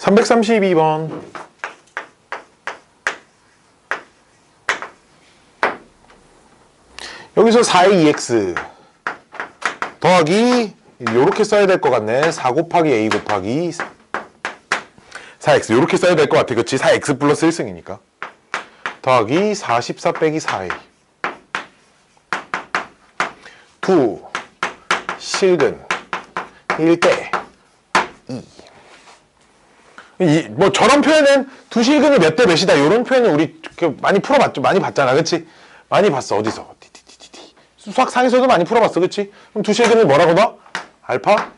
332번. 여기서 4의 2x 더하기 요렇게 써야 될 것 같네. 4 곱하기 a 곱하기 4x 요렇게 써야 될 것 같아. 그치? 4x 플러스 1승이니까. 더하기 44 빼기 4a 2 실근 1대 2. 이, 뭐 저런 표현은 두 실근이 몇대 몇이다. 이런 표현은 우리 그 많이 풀어봤죠. 많이 봤잖아. 그치? 많이 봤어. 어디서? 디디디디디. 수학상에서도 많이 풀어봤어. 그치? 그럼 두 실근을 뭐라고 넣어 알파?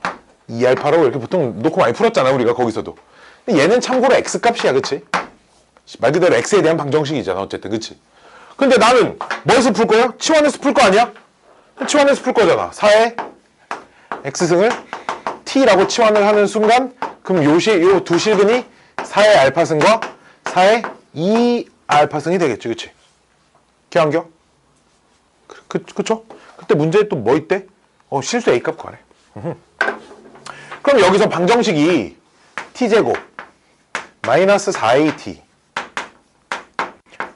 2알파라고 이렇게 보통 놓고 많이 풀었잖아 우리가 거기서도. 근데 얘는 참고로 x 값이야 그치? 말 그대로 x에 대한 방정식이잖아 어쨌든. 그치? 근데 나는 뭐에서 풀 거야? 치환해서 풀 거 아니야? 치환해서 풀 거잖아. 4의 x승을 t라고 치환을 하는 순간 그럼 요시 요 두 실근이 4의 알파승과 4의 2 알파승이 되겠지 그치? 기안겨? 그, 그, 그쵸? 그때 문제에 또 뭐 있대? 어 실수 a값 구하래. 그럼 여기서 방정식이 t제곱 마이너스 4at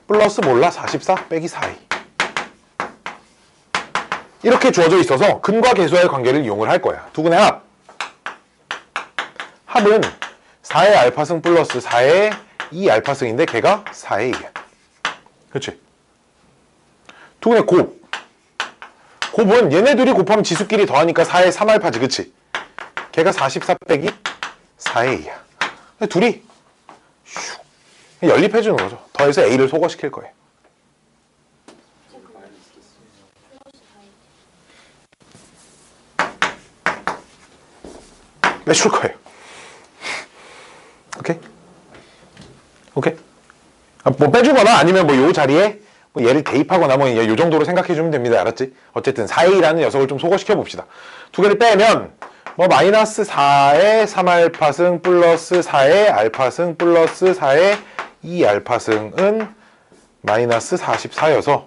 플러스 몰라 44 빼기 4a 이렇게 주어져 있어서 근과 계수와의 관계를 이용을 할 거야. 두근의 합. 합은 4의 알파승 플러스 4의 2 알파승인데 걔가 4의 2야. 그렇지? 두근의 곱. 곱은 얘네들이 곱하면 지수끼리 더하니까 4의 3 알파지. 그치? 걔가 44 빼기 4의 2야. 둘이 슉 연립해 주는 거죠. 더해서 A를 소거시킬 거예요. 빼줄 거예요. 오케이? 오케이? 아, 뭐 빼주거나 아니면 뭐 요 자리에 뭐 얘를 대입하거나 뭐 요 정도로 생각해 주면 됩니다. 알았지? 어쨌든 4A라는 녀석을 좀 소거시켜 봅시다. 두 개를 빼면 뭐 마이너스 4의 3알파승 플러스 4의 알파승 플러스 4의 2알파승은 마이너스 44여서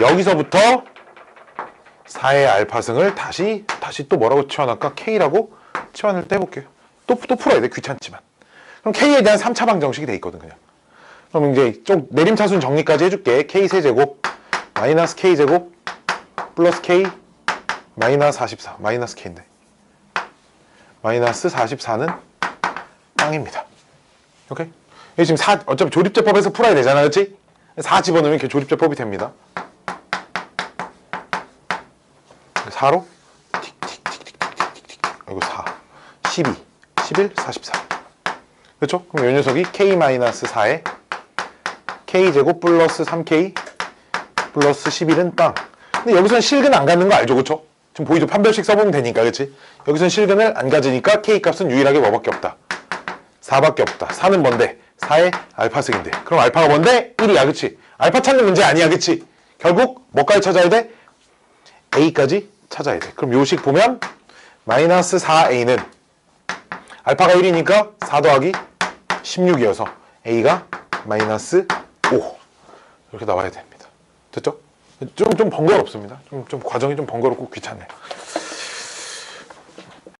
여기서부터 4의 알파승을 다시 다시 또 뭐라고 치환할까? K라고 치환을 또 해볼게요. 또, 또 풀어야 돼. 귀찮지만. 그럼 K에 대한 3차 방정식이 돼 있거든, 그냥. 그럼 이제 좀 내림차순 정리까지 해줄게. K 세제곱, 마이너스 K제곱, 플러스 K, 마이너스 44. 마이너스 K인데. 마이너스 44는 빵입니다. 오케이? 이게 지금 4, 어차피 조립제법에서 풀어야 되잖아, 그치? 4 집어넣으면 이렇게 조립제법이 됩니다. 4로 이거 4, 12, 11, 44. 그렇죠? 그럼 이 녀석이 k-4에 k제곱 플러스 3k 플러스 11은 빵. 근데 여기서는 실근 안 갖는 거 알죠? 그렇죠? 지금 보이죠? 판별식 써보면 되니까, 그렇지? 여기서는 실근을 안 가지니까 k 값은 유일하게 뭐밖에 없다? 4밖에 없다. 4는 뭔데? 4의 알파승인데. 그럼 알파가 뭔데? 1이야, 그렇지? 알파 찾는 문제 아니야, 그렇지? 결국 뭐까지 찾아야 돼? a까지 찾아야 돼. 그럼 요식 보면 마이너스 4a는 알파가 1이니까 4 더하기 16이어서 a가 마이너스 5 이렇게 나와야 됩니다. 됐죠? 좀, 좀 번거롭습니다. 좀, 좀 과정이 좀 번거롭고 귀찮네요.